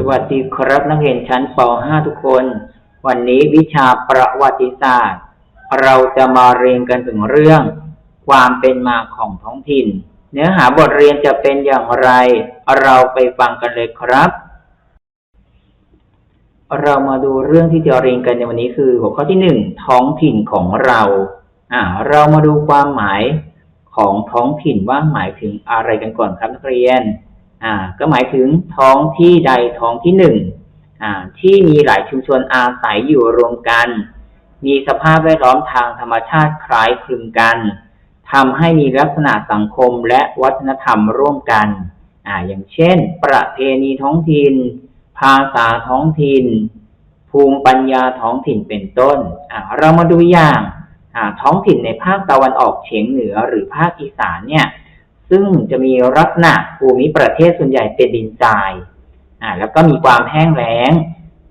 สวัสดีครับนักเรียนชั้นป .5 ทุกคน วันนี้วิชาประวัติศาสตร์ เราจะมาเรียนกันถึงเรื่อง ความเป็นมาของท้องถิ่น เนื้อหาบทเรียนจะเป็นอย่างไร เราไปฟังกันเลยครับ เรามาดูเรื่องที่จะเรียนกันในวันนี้คือ หัวข้อที่หนึ่งท้องถิ่นของเราอ่าเรามาดูความหมายของท้องถิ่นว่าหมายถึงอะไรกันก่อนครับนักเรียน อ่าก็หมายถึงท้องที่ใดท้องที่หนึ่งอ่าที่มีหลายชุมชนอาศัยอยู่รวมกัน มีสภาพแวดล้อมทางธรรมชาติคล้ายคลึงกันทำให้มีลักษณะสังคมและวัฒนธรรมร่วมกันอ่าอย่างเช่น ประเพณีท้องถิ่น ภาษาท้องถิ่น ภูมิปัญญาท้องถิ่นเป็นต้นอ่าเรามาดูอย่างอ่าท้องถิ่นในภาคตะวันออกเฉียงเหนือหรือภาคอีสานเนี่ย ซึ่งจะมีลักษณะภูมิประเทศส่วนใหญ่เป็นดินทรายอ่าแล้วก็มีความแห้งแล้ง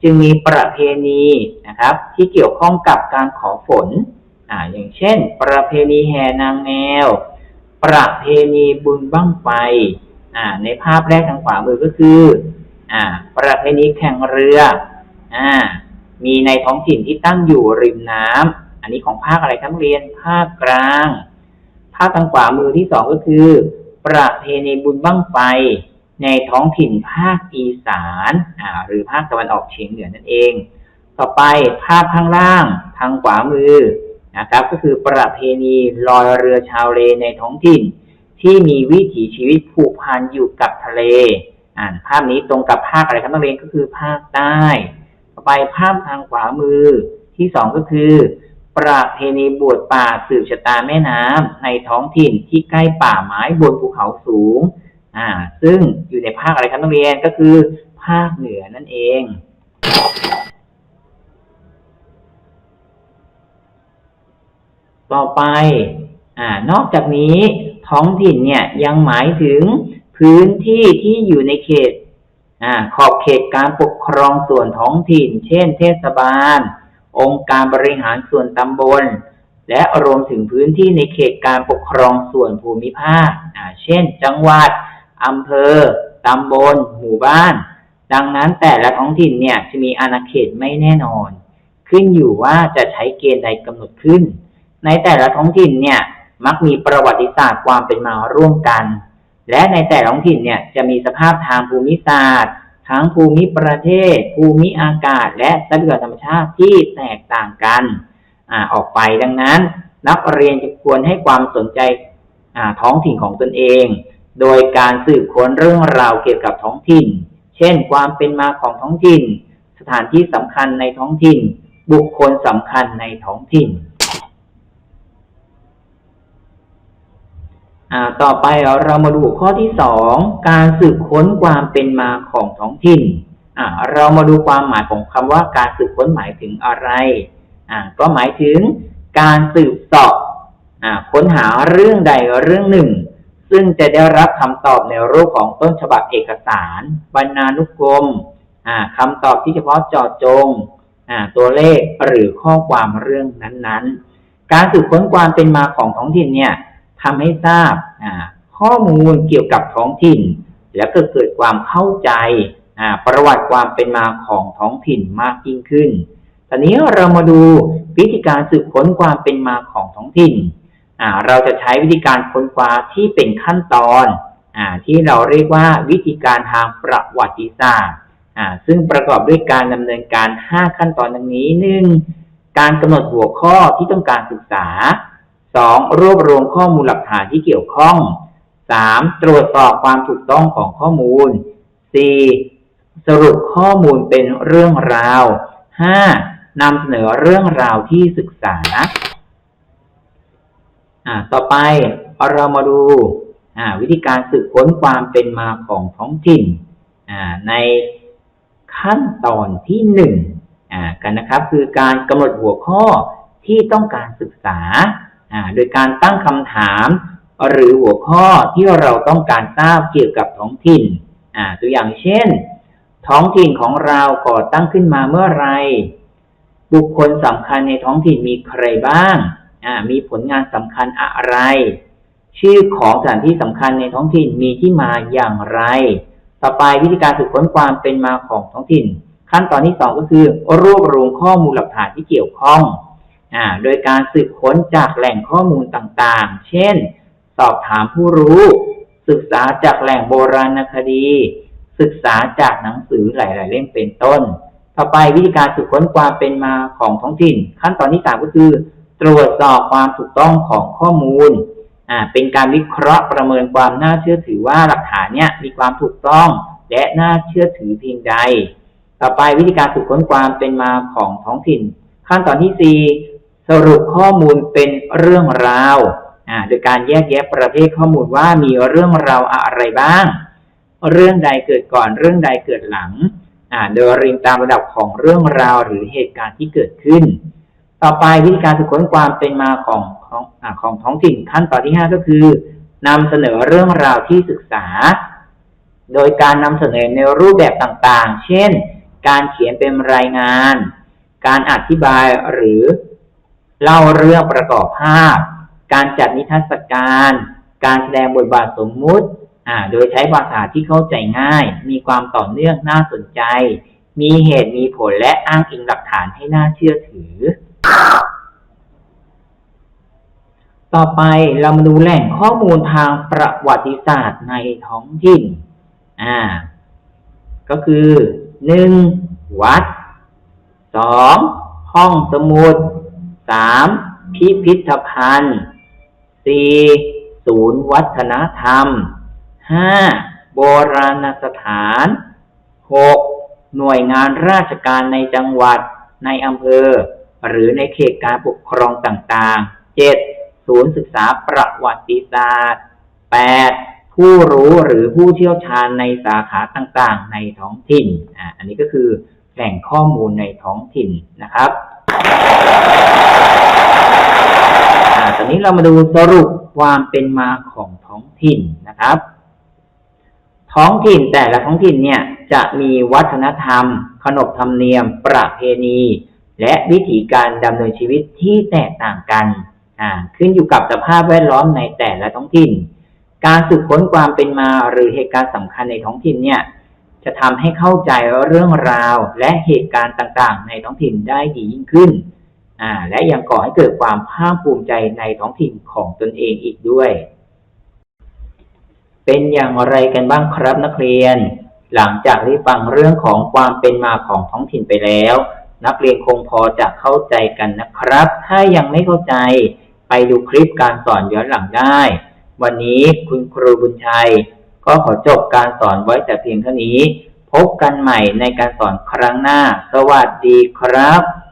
จึงมีประเพณีนะครับ ที่เกี่ยวข้องกับการขอฝนอ่าอย่างเช่น ประเพณีแห่นางแมว ประเพณีบุญบั้งไฟอ่าในภาพแรกทางขวามือก็คืออ่าประเพณีแข่งเรืออ่ามีในท้องถิ่นที่ตั้งอยู่ริมน้ำอันนี้ของภาคอะไรครับนักเรียนภาคกลาง ภาพทางขวามือที่สองก็คือ ประเพณีบุญบั้งไฟในท้องถิ่นภาคอีสานอ่าหรือภาคตะวันออกเฉียงเหนือนั่นเอง ต่อไปภาพข้างล่างทางขวามือนะครับ ก็คือประเพณีลอยเรือชาวเลในท้องถิ่น ที่มีวิถีชีวิตผูกพันอยู่กับทะเล อ่านภาพนี้ตรงกับภาคอะไรครับนักเรียนก็คือภาคใต้ ต่อไปภาพทางขวามือที่สองก็คือ ประเพณีบวชป่าสืบชะตาแม่น้ำในท้องถิ่นที่ใกล้ป่าไม้บนภูเขาสูง อ่า ซึ่งอยู่ในภาคอะไรครับนักเรียนก็คือ ภาคเหนือนั่นเองต่อไป อ่า นอกจากนี้ท้องถิ่นเนี่ยยังหมายถึงพื้นที่ที่อยู่ในเขต อ่า ขอบเขตการปกครองส่วนท้องถิ่น เช่น เทศบาล องค์การบริหารส่วนตำบล และรวมถึงพื้นที่ในเขตการปกครองส่วนภูมิภาค เช่น จังหวัดอำเภอ ตำบล หมู่บ้าน ดังนั้นแต่ละท้องถิ่นเนี่ยจะมีอาณาเขตไม่แน่นอน ขึ้นอยู่ว่าจะใช้เกณฑ์ใดกำหนดขึ้น ในแต่ละท้องถิ่นเนี่ยมักมีประวัติศาสตร์ความเป็นมาร่วมกัน และในแต่ละท้องถิ่นเนี่ยจะมีสภาพทางภูมิศาสตร์ ทั้งภูมิประเทศ ภูมิอากาศ และทรัพยากรธรรมชาติที่แตกต่างกันอออกไปดังนั้น นักเรียนจะควรให้ความสนใจท้องถิ่นของตนเอง โดยการสืบค้นเรื่องราวเกี่ยวกับท้องถิ่น เช่น ความเป็นมาของท้องถิ่น สถานที่สำคัญในท้องถิ่น บุคคลสำคัญในท้องถิ่น อ่า ต่อไปเรามาดูข้อที่สองการสืบค้นความเป็นมาของท้องถิ่นเรามาดูความหมายของคำว่าการสืบค้นหมายถึงอะไรก็หมายถึงการสืบสอบค้นหาเรื่องใดเรื่องหนึ่ง ซึ่งจะได้รับคำตอบในรูปของต้นฉบับเอกสาร บรรณานุกรมอ่าคำตอบที่เฉพาะเจาะจงอตัวเลขหรือข้อความเรื่องนั้นๆ การสืบค้นความเป็นมาของท้องถิ่นเนี่ย ทำให้ทราบข้อมูลเกี่ยวกับท้องถิ่น แล้วก็เกิดความเข้าใจประวัติความเป็นมาของท้องถิ่นมากยิ่งขึ้น ตอนนี้เรามาดูวิธีการสืบค้นความเป็นมาของท้องถิ่น เราจะใช้วิธีการค้นคว้าที่เป็นขั้นตอนอที่เราเรียกว่าวิธีการทางประวัติศาสตร์ซึ่งประกอบด้วยการดำเนินการ 5 ขั้นตอนดังนี้หนึ่งการกำหนดหัวข้อที่ต้องการศึกษา 2. รวบรวมข้อมูลหลักฐานที่เกี่ยวข้อง 3. ตรวจสอบความถูกต้องของข้อมูล 4. สรุปข้อมูลเป็นเรื่องราว 5. นำเสนอเรื่องราวที่ศึกษาอ่าต่อไปเรามาดูอ่าวิธีการสืบค้นความเป็นมาของท้องถิ่นอ่าในขั้นตอนที่หนึ่งอ่ากันนะครับ คือการกำหนดหัวข้อที่ต้องการศึกษาอ่า โดยการตั้งคำถาม หรือหัวข้อที่เราต้องการทราบเกี่ยวกับท้องถิ่นตัวอย่างเช่น ท้องถิ่นของเราก่อตั้งขึ้นมาเมื่อไหรบุคคลสำคัญในท้องถิ่นมีใครบ้างมีผลงานสำคัญอะไรชื่อของสถานที่สำคัญในท้องถิ่นมีที่มาอย่างไรตต่อไปวิธีการสืบค้นความเป็นมาของท้องถิ่น ขั้นตอนที่สองก็คือ รวบรวมข้อมูลหลักฐานที่เกี่ยวข้อง อ่าโดยการสืบค้นจากแหล่งข้อมูลต่างๆ เช่น สอบถามผู้รู้ ศึกษาจากแหล่งโบราณคดี ศึกษาจากหนังสือหลาย ๆ เล่มเป็นต้น ต่อไปวิธีการสืบค้นความเป็นมาของท้องถิ่น ขั้นตอนที่สามก็คือ ตรวจสอบความถูกต้องของข้อมูลอ่าเป็นการวิเคราะห์ประเมินความน่าเชื่อถือว่าหลักฐานเนี่ยมีความถูกต้องและน่าเชื่อถือเพียงใด ต่อไปวิธีการสืบค้นความเป็นมาของท้องถิ่น ขั้นตอนที่สี่ สรุปข้อมูลเป็นเรื่องราวโดยการแยกแยะประเภทข้อมูลว่ามีเรื่องราวอะไรบ้าง เรื่องใดเกิดก่อนเรื่องใดเกิดหลังโดยเรียงตามระดับของเรื่องราวหรือเหตุการณ์ที่เกิดขึ้น ต่อไปวิธีการสืบค้นความเป็นมาของของอของท้องถิ่นขั้นตอนที่ห้าก็คือนำเสนอเรื่องราวที่ศึกษา โดยการนำเสนอในรูปแบบต่างๆ เช่น การเขียนเป็นรายงาน การอธิบายหรือ เล่าเรื่องประกอบภาพ การจัดนิทรรศการ การแสดงบทบาทสมมุติอ่าโดยใช้ภาษาที่เข้าใจง่าย มีความต่อเนื่องน่าสนใจ มีเหตุมีผลและอ้างอิงหลักฐานให้น่าเชื่อถือ ต่อไปเรามาดูแหล่งข้อมูลทางประวัติศาสตร์ในท้องถิ่นอ่าก็คือหนึ่งวัดสองห้องสมุด สามพิพิธภัณฑ์สี่ศูนย์วัฒนธรรมห้าโบราณสถานหกหน่วยงานราชการในจังหวัด ในอำเภอ หรือในเขตการปกครองต่างๆเจ็ดศูนย์ศึกษาประวัติศาสตร์แปดผู้รู้หรือผู้เชี่ยวชาญในสาขาต่างๆ ในท้องถิ่นอ่าอันนี้ก็คือแหล่งข้อมูลในท้องถิ่นนะครับ นี้เรามาดูสรุปความเป็นมาของท้องถิ่นนะครับ ท้องถิ่นแต่ละท้องถิ่นเนี่ยจะมีวัฒนธรรม ขนบธรรมเนียม ประเพณี และวิถีการดำเนินชีวิตที่แตกต่างกันอ่าขึ้นอยู่กับสภาพแวดล้อมในแต่ละท้องถิ่น การสืบค้นความเป็นมาหรือเหตุการณ์สำคัญในท้องถิ่นเนี่ยจะทำให้เข้าใจเรื่องราวและเหตุการณ์ต่างๆ ในท้องถิ่นได้ดียิ่งขึ้น อ่าและยังก่อให้เกิดความภาคภูมิใจในท้องถิ่นของตนเองอีกด้วย เป็นอย่างไรกันบ้างครับนักเรียน หลังจากที่ฟังเรื่องของความเป็นมาของท้องถิ่นไปแล้ว นักเรียนคงพอจะเข้าใจกันนะครับ ถ้ายังไม่เข้าใจไปดูคลิปการสอนย้อนหลังได้ วันนี้คุณครูบุญชัย ก็ขอจบการสอนไว้แต่เพียงเท่านี้ พบกันใหม่ในการสอนครั้งหน้า สวัสดีครับ